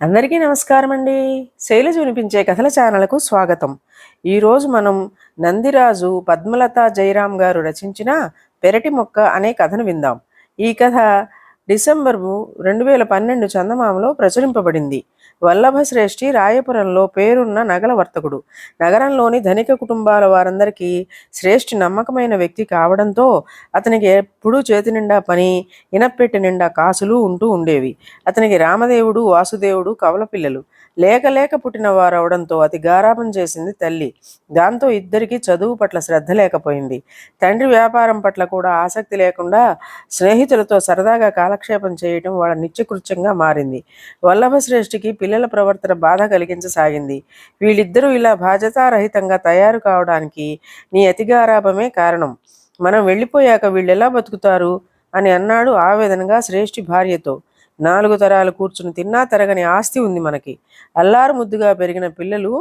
అందరికీ నమస్కారం అండి శైలజ వినిపించే కథల ఛానల్కు స్వాగతం. ఈరోజు మనం నందిరాజు పద్మలత జయరాం గారు రచించిన పెరటి మొక్క అనే కథను విందాం. ఈ కథ డిసెంబర్ రెండు వేల పన్నెండు చందమామలో ప్రచురింపబడింది. వల్లభశ్రేష్ఠి రాయపురంలో పేరున్న నగల వర్తకుడు. నగరంలోని ధనిక కుటుంబాల వారందరికీ శ్రేష్ఠి నమ్మకమైన వ్యక్తి కావడంతో అతనికి ఎప్పుడూ చేతి నిండా పని ఇనప్పెట్టి నిండా కాసులు ఉంటూ ఉండేవి. అతనికి రామదేవుడు వాసుదేవుడు కవల పిల్లలు. లేక లేక పుట్టిన వారవడంతో అతి గారాపం చేసింది తల్లి. దాంతో ఇద్దరికీ చదువు పట్ల శ్రద్ధ లేకపోయింది. తండ్రి వ్యాపారం పట్ల కూడా ఆసక్తి లేకుండా స్నేహితులతో సరదాగా కాలక్షేపం చేయటం వాళ్ళ నిత్యకృత్యంగా మారింది. వల్లభశ్రేష్ఠికి పిల్లల ప్రవర్తన బాధ కలిగించసాగింది. వీళ్ళిద్దరూ ఇలా బాధ్యతారహితంగా తయారు కావడానికి నీ అతిగారాభమే కారణం. మనం వెళ్ళిపోయాక వీళ్ళు ఎలా బతుకుతారు? అని అన్నాడు ఆవేదనగా శ్రేష్ఠి భార్యతో. నాలుగు తరాలు కూర్చుని తిన్నా తరగని ఆస్తి ఉంది మనకి. అల్లారు ముద్దుగా పెరిగిన పిల్లలు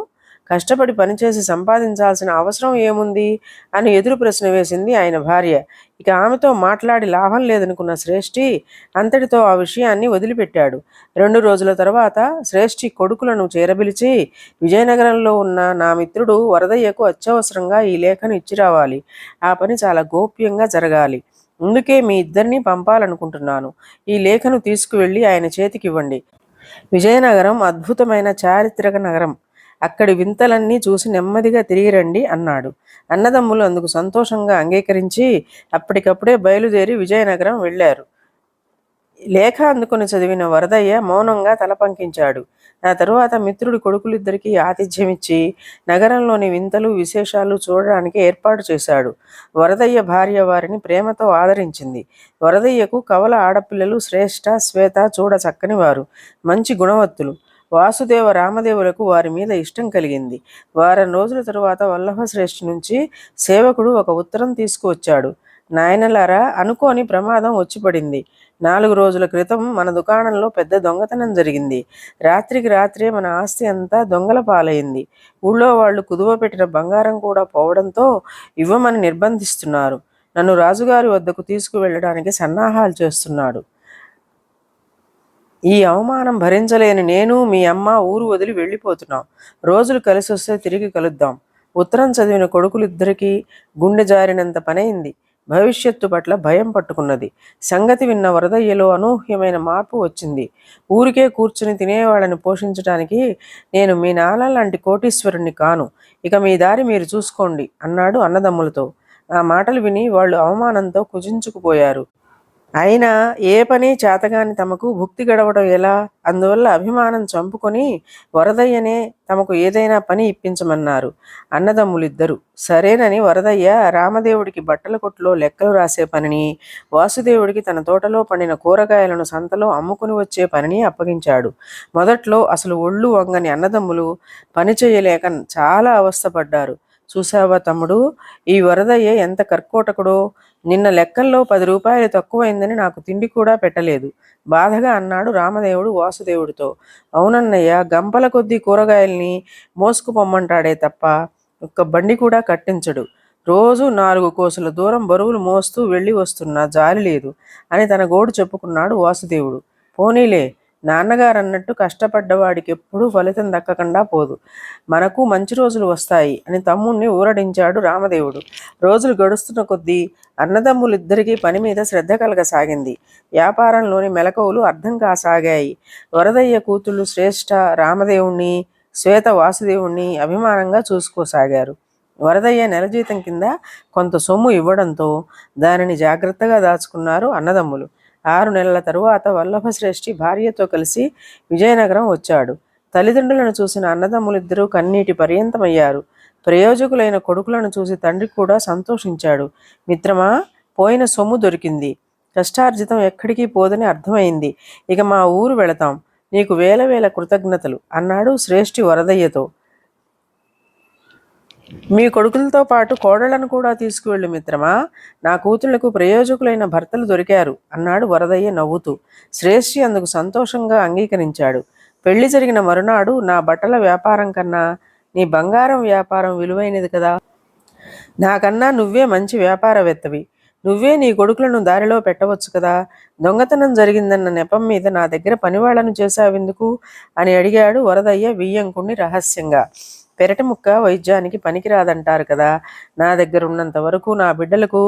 కష్టపడి పనిచేసి సంపాదించాల్సిన అవసరం ఏముంది? అని ఎదురు ప్రశ్న వేసింది ఆయన భార్య. ఇక ఆమెతో మాట్లాడి లాభం లేదనుకున్న శ్రేష్ఠి అంతటితో ఆ విషయాన్ని వదిలిపెట్టాడు. రెండు రోజుల తర్వాత శ్రేష్ఠి కొడుకులను చేరబిలిచి విజయనగరంలో ఉన్న నా మిత్రుడు వరదయ్యకు అత్యవసరంగా ఈ లేఖను ఇచ్చి రావాలి. ఆ పని చాలా గోప్యంగా జరగాలి. అందుకే మీ ఇద్దరిని పంపాలనుకుంటున్నాను. ఈ లేఖను తీసుకువెళ్ళి ఆయన చేతికి ఇవ్వండి విజయనగరం అద్భుతమైన చారిత్రక నగరం. అక్కడి వింతలన్నీ చూసి నెమ్మదిగా తిరిగి రండి అన్నాడు. అన్నదమ్ములు అందుకు సంతోషంగా అంగీకరించి అప్పటికప్పుడే బయలుదేరి విజయనగరం వెళ్ళారు. లేఖ అందుకుని చదివిన వరదయ్య మౌనంగా తల పంకించాడు. ఆ తరువాత మిత్రుడి కొడుకులిద్దరికీ ఆతిథ్యమిచ్చి నగరంలోని వింతలు విశేషాలు చూడడానికి ఏర్పాటు చేశాడు. వరదయ్య భార్య వారిని ప్రేమతో ఆదరించింది. వరదయ్యకు కవల ఆడపిల్లలు శ్రేష్ఠ శ్వేత చూడ చక్కని వారు. మంచి గుణవత్తులు. వాసుదేవ రామదేవులకు వారి మీద ఇష్టం కలిగింది. వారం రోజుల తరువాత వల్లభశ్రేష్ఠి నుంచి సేవకుడు ఒక ఉత్తరం తీసుకువచ్చాడు. నాయనలారా అనుకోని ప్రమాదం వచ్చిపడింది. నాలుగు రోజుల క్రితం మన దుకాణంలో పెద్ద దొంగతనం జరిగింది. రాత్రికి రాత్రే మన ఆస్తి అంతా దొంగల పాలైంది. ఊళ్ళో వాళ్ళు కుదువ పెట్టిన బంగారం కూడా పోవడంతో ఇవ్వమని నిర్బంధిస్తున్నారు. నన్ను రాజుగారి వద్దకు తీసుకువెళ్ళడానికి సన్నాహాలు చేస్తున్నాడు. ఈ అవమానం భరించలేని నేను మీ అమ్మ ఊరు వదిలి వెళ్ళిపోతున్నాం. రోజులు కలిసి వస్తే తిరిగి కలుద్దాం. ఉత్తరం చదివిన కొడుకులిద్దరికీ గుండె జారినంత పనైంది. భవిష్యత్తు పట్ల భయం పట్టుకున్నది. సంగతి విన్న వరదయ్యలో అనూహ్యమైన మార్పు వచ్చింది. ఊరికే కూర్చుని తినేవాళ్ళని పోషించడానికి నేను మీ నాన్న లాంటి కోటీశ్వరుణ్ణి కాను. ఇక మీ దారి మీరు చూసుకోండి అన్నాడు అన్నదమ్ములతో. ఆ మాటలు విని వాళ్ళు అవమానంతో కుజించుకుపోయారు. అయినా ఏ పని చేతగాని తమకు భుక్తి గడవడం ఎలా? అందువల్ల అభిమానం చంపుకొని వరదయ్యనే తమకు ఏదైనా పని ఇప్పించమన్నారు. అన్నదమ్ములిద్దరు సరేనని వరదయ్య రామదేవుడికి బట్టల కొట్టులో లెక్కలు రాసే పనిని వాసుదేవుడికి తన తోటలో పండిన కూరగాయలను సంతలో అమ్ముకుని వచ్చే పనిని అప్పగించాడు. మొదట్లో అసలు ఒళ్ళు వంగని అన్నదమ్ములు పని చేయలేక చాలా అవస్థపడ్డారు. చూసావా తమ్ముడు ఈ వరదయ్య ఎంత కర్కోటకుడో నిన్న లెక్కల్లో పది రూపాయలు తక్కువైందని నాకు తిండి కూడా పెట్టలేదు. బాధగా అన్నాడు రామదేవుడు వాసుదేవుడితో. అవునన్నయ్య గంపల కొద్దీ కూరగాయల్ని మోసుకుపొమ్మంటాడే తప్ప ఒక్క బండి కూడా కట్టించడు. రోజు నాలుగు కోసుల దూరం బరువులు మోస్తూ వెళ్ళి వస్తున్నా జాలి లేదు అని తన గోడు చెప్పుకున్నాడు వాసుదేవుడు. పోనీలే నాన్నగారు అన్నట్టు కష్టపడ్డవాడికి ఎప్పుడూ ఫలితం దక్కకుండా పోదు. మనకు మంచి రోజులు వస్తాయి అని తమ్ముణ్ణి ఊరడించాడు రామదేవుడు. రోజులు గడుస్తున్న కొద్దీ అన్నదమ్ములిద్దరికీ పని మీద శ్రద్ధ కలగసాగింది. వ్యాపారంలోని మెలకువలు అర్థం కాసాగాయి. వరదయ్య కూతుళ్ళు శ్రేష్ఠ రామదేవుణ్ణి శ్వేత వాసుదేవుణ్ణి అభిమానంగా చూసుకోసాగారు. వరదయ్య నెల జీతం కింద కొంత సొమ్ము ఇవ్వడంతో దానిని జాగ్రత్తగా దాచుకున్నారు అన్నదమ్ములు. ఆరు నెలల తరువాత వల్లభశ్రేష్ఠి భార్యతో కలిసి విజయనగరం వచ్చాడు. తల్లిదండ్రులను చూసిన అన్నదమ్ములిద్దరూ కన్నీటి పర్యంతమయ్యారు. ప్రయోజకులైన కొడుకులను చూసి తండ్రి కూడా సంతోషించాడు. మిత్రమా పోయిన సొమ్ము దొరికింది. కష్టార్జితం ఎక్కడికి పోదని అర్థమైంది. ఇక మా ఊరు వెళతాం. నీకు వేల వేల కృతజ్ఞతలు అన్నాడు శ్రేష్ఠి వరదయ్యతో. మీ కొడుకులతో పాటు కోడళ్ళను కూడా తీసుకువెళ్ళు మిత్రమా. నా కూతుళ్ళకు ప్రయోజకులైన భర్తలు దొరికారు. అన్నాడు వరదయ్య నవ్వుతూ. శ్రేష్ఠి అందుకు సంతోషంగా అంగీకరించాడు. పెళ్ళి జరిగిన మరునాడు నా బట్టల వ్యాపారం కన్నా నీ బంగారం వ్యాపారం విలువైనది కదా. నాకన్నా నువ్వే మంచి వ్యాపారవేత్తవి. నువ్వే నీ కొడుకులను దారిలో పెట్టవచ్చు కదా. దొంగతనం జరిగిందన్న నెపం మీద నా దగ్గర పనివాళ్ళను చేశావెందుకు? అని అడిగాడు వరదయ్య వియ్యంకుణ్ణి రహస్యంగా. పెరటి ముక్క వైద్యానికి పనికిరాదంటారు కదా. నా దగ్గర ఉన్నంత వరకు నా బిడ్డలకు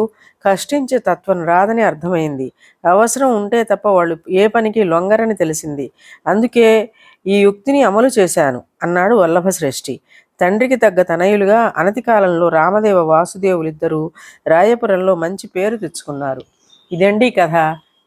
కష్టించే తత్వం రాదని అర్థమైంది. అవసరం ఉంటే తప్ప వాళ్ళు ఏ పనికి లొంగరని తెలిసింది. అందుకే ఈ యుక్తిని అమలు చేశాను అన్నాడు వల్లభశ్రేష్ఠి. తండ్రికి తగ్గ తనయులుగా అనతి కాలంలో రామదేవ వాసుదేవులిద్దరూ రాయపురంలో మంచి పేరు తెచ్చుకున్నారు. ఇదండి కథ.